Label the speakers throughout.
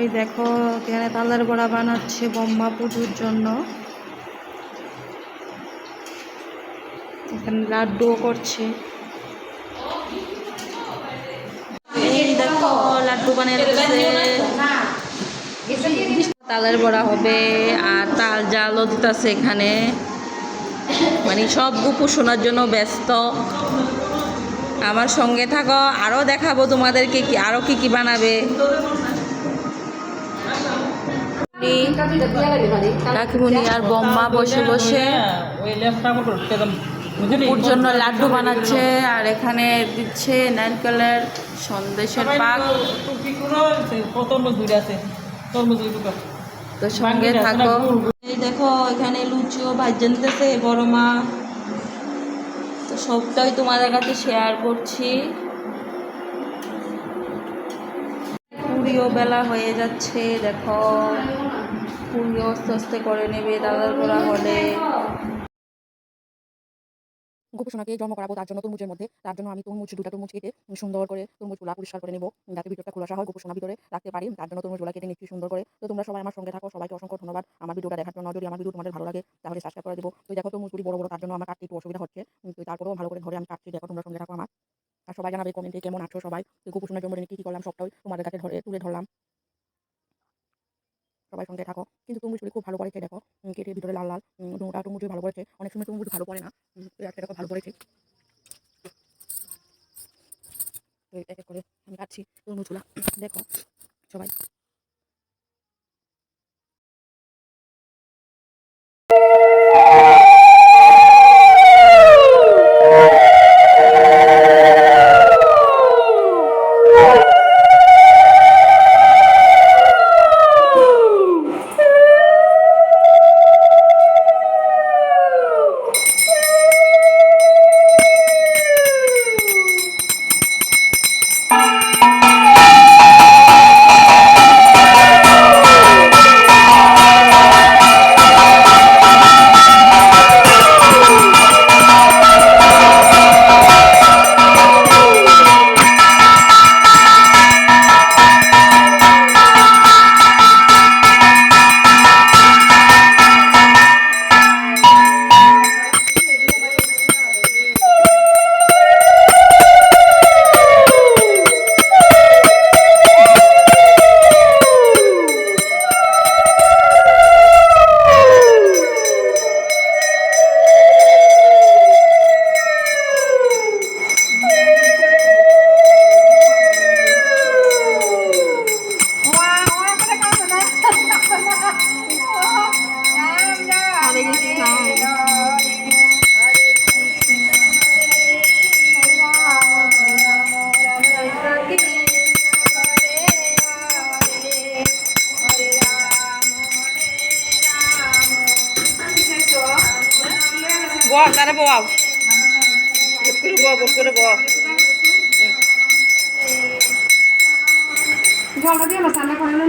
Speaker 1: এই দেখো, এখানে তালের বড়া বানাচ্ছে ব্রহ্মা পুজোর জন্য। এখানে লাড্ডুও করছে। দেখো, লাড্ডু বানিয়ে তালের বড়া হবে, আর তাল জালও দিতেছে এখানে। মানে সব গুপু শোনার জন্য ব্যস্ত। আমার সঙ্গে থাকো আরও দেখাবো তোমাদেরকে কি আরও কি কি বানাবে। কাকিমুনি আর বম্মা বসে বসে ওর জন্য লাড্ডু বানাচ্ছে আর এখানে দিচ্ছে নারকেলের সন্দেশের পাক। তো সঙ্গে থাকো। এই দেখো এখানে লুচিও ভাজন দিতেছে বড় মা। তো সবটাই তোমাদের কাছে শেয়ার করছি। পুরিও বেলা হয়ে যাচ্ছে, দেখো। পুরিও আস্তে করে নেবে দাদার গোড়া হলে
Speaker 2: গোপসোনাকে জন্ম করাবো তার জন্য তরমুজের মধ্যে। তার জন্য আমি তরমুজ, দুটা তরমুজ কেটে সুন্দর করে তরমুজগুলা পরিষ্কার করে নেব। যাতে ভিডিওটা খোলাসা হয় গোপসোনা ভিতরে রাখতে পারি। তার জন্য তরমুজগুলা কেটে নিচ্ছি সুন্দর করে। তো তোমরা সবাই আমার সঙ্গে থাকো, সবাইকে অসংখ্য ধন্যবাদ। আমার ভিডিওটা দেখার জন্য যদি আমার ভিডিও তোমাদের ভালো লাগে, তাহলে সাবস্ক্রাইব করে দেবো। তো দেখো তরমুজগুলি বড় বড়, তার জন্য আমার কাটতে একটু অসুবিধা হচ্ছে। তারপরেও ভালো করে ধরে আমি কাটছি। দেখো তোমরা সঙ্গে থাকো আমার। আর সবাই জানাবে কমেন্টে কেমন আছো সবাই। গোপসোনার জন্মদিনে কী কী করলাম সবটাই তোমাদের কাছে ধরে তুলে ধরলাম। সবাই সঙ্গে থাকো। কিন্তু তরমুজগুলি খুব ভালো করেছে দেখো। কেটে ভিতরে লাল লাল ওটা তরমুজ ভালো করেছে। অনেক সময় তরমুজ ভালো করে না। একটা দেখো ভালো করেছে। এক করে আমি কাটছি দেখো সবাই।
Speaker 1: বল তারা বল করে বল বল করে বল
Speaker 3: জলটা দিয়ে না ঠান্ডা করে না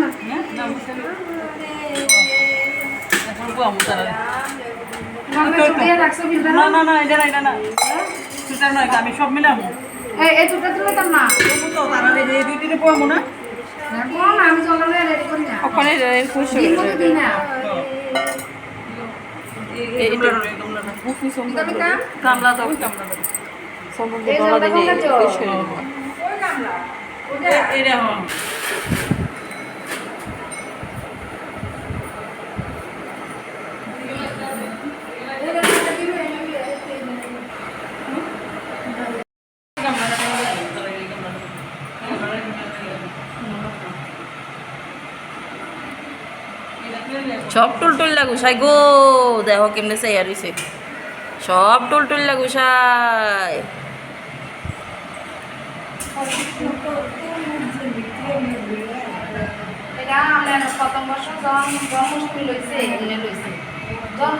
Speaker 4: না না না এটা না এটা না সেটা নয় আমি সব মিলাম
Speaker 3: এই না
Speaker 4: তারা এই দুইটিতে পড়ব না
Speaker 3: আমি জলটা রেডি করি না
Speaker 1: ওখানে
Speaker 3: না কাম
Speaker 1: কামলা দাও। সম্বন্ধে বলা দিনে খুশি
Speaker 4: এটা হ্যাঁ
Speaker 1: সব টুলটুল লাগুসাই গো দেখো কেমনে চাইয়া রইছে সব টুলটুল লাগুসাই
Speaker 3: এটা আমরা প্রথম বছর জন্ম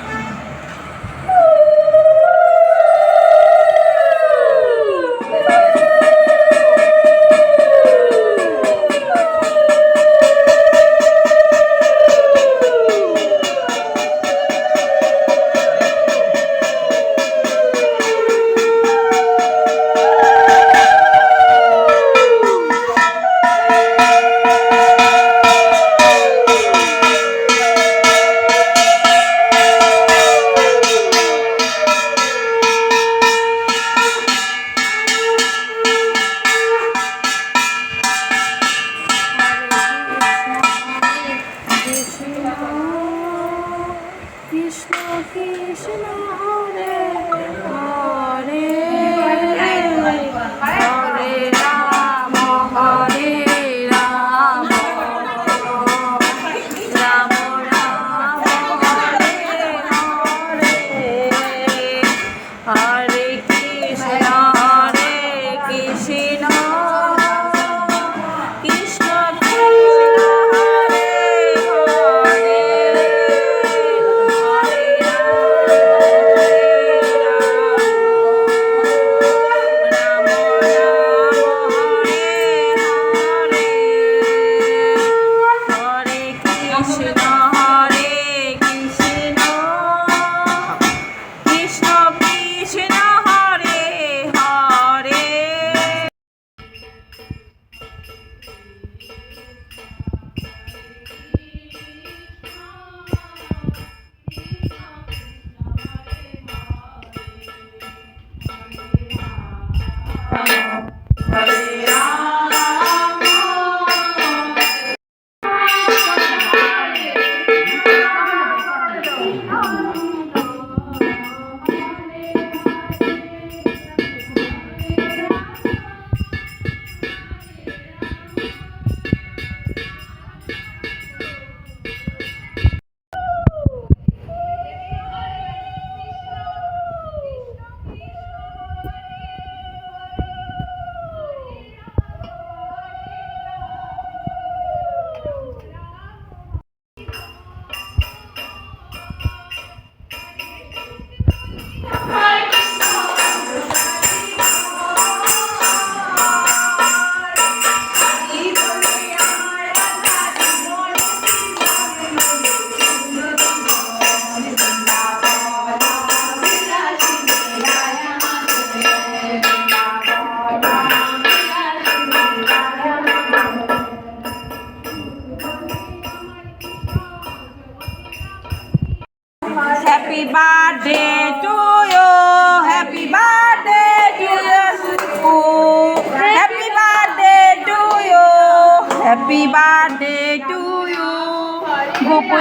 Speaker 1: Gupu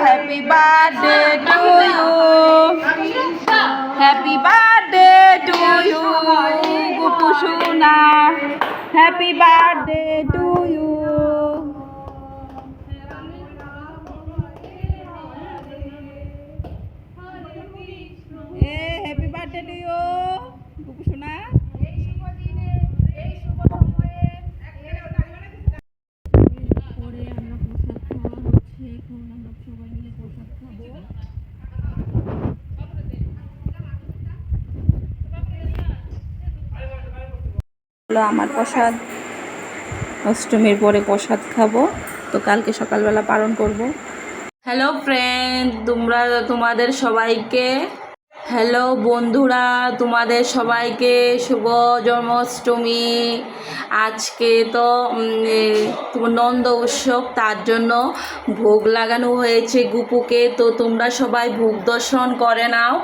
Speaker 1: happy birthday to you. Happy birthday to you. Gupu happy birthday to you. A happy birthday to you Gupu সোনা
Speaker 3: এই শুভ দিনে এই শুভ সময়ে
Speaker 2: পরে আমরা প্রসাদ খাওয়া হচ্ছে এখন আমরা সবাই মিলে প্রসাদ খাব
Speaker 1: হলো আমার প্রসাদ। অষ্টমীর পরে প্রসাদ খাব। তো কালকে সকালবেলা পালন করব। হ্যালো ফ্রেন্ড তোমরা তোমাদের সবাইকে। হ্যালো বন্ধুরা, তোমাদের সবাইকে শুভ জন্মাষ্টমী। আজকে তো নন্দ উৎসব, তার জন্য ভোগ লাগানো হয়েছে গুপুকে। তো তোমরা সবাই ভোগ দর্শন করে নাও।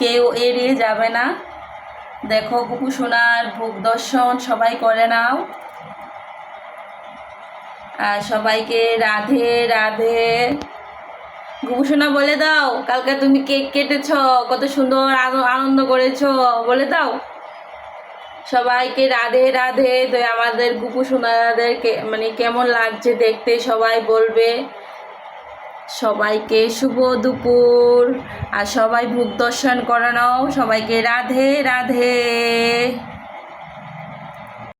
Speaker 1: কেউ এড়িয়ে যাবে না। দেখো গুপু সোনার ভোগ দর্শন সবাই করে নাও। আর সবাইকে রাধে রাধে। গুপু বলে দাও, কালকে তুমি কেক কেটেছ, কত সুন্দর আনন্দ করেছ, বলে দাও। সবাইকে রাধে রাধে, তো আমাদের গুপু মানে কেমন লাগছে দেখতে সবাই বলবে। সবাইকে শুভ দুপুর। আর সবাই ভোগ দর্শন করানো সবাইকে রাধে রাধে।